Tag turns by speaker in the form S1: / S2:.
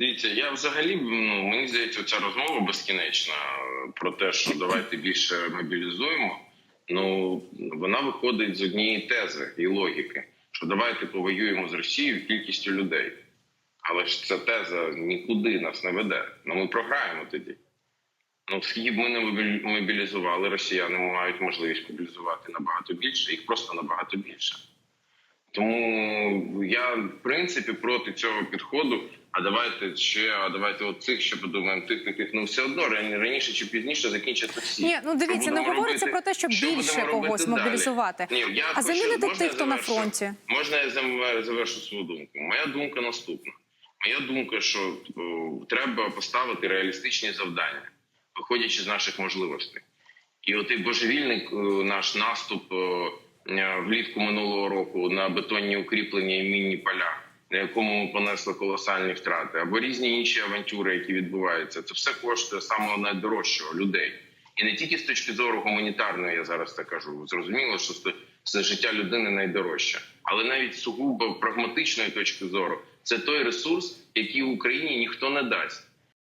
S1: Дивіться, я взагалі ну мені здається, ця розмова безкінечна про те, що давайте більше мобілізуємо. Ну вона виходить з однієї тези і логіки, що давайте повоюємо з Росією кількістю людей. Але ж ця теза нікуди нас не веде. Ну ми програємо тоді. Ну, б ми не мобілізували, росіяни мають можливість мобілізувати набагато більше, їх просто набагато більше. Тому я в принципі проти цього підходу. А давайте ще, а давайте от цих ще подумаємо, тих таких. Ну все одно ран- раніше чи пізніше закінчаться всі.
S2: Ні, ну дивіться, не говориться про те, щоб
S1: Що
S2: більше когось мобілізувати.
S1: Ні, я
S2: А
S1: хочу-
S2: замінити
S1: можна
S2: тих, хто на фронті.
S1: Можна я завершу свою думку? Моя думка наступна. Моя думка, що о, треба поставити реалістичні завдання, виходячи з наших можливостей. І отий божевільний е, наш наступ е, е, влітку минулого року на бетонні укріплення і мінні поля, на якому ми понесли колосальні втрати, або різні інші авантюри, які відбуваються, це все коштує самого найдорожчого людей. І не тільки з точки зору гуманітарної, я зараз це кажу. Зрозуміло, що це життя людини найдорожче, але навіть сугубо прагматичної точки зору, це той ресурс, який Україні ніхто не дасть.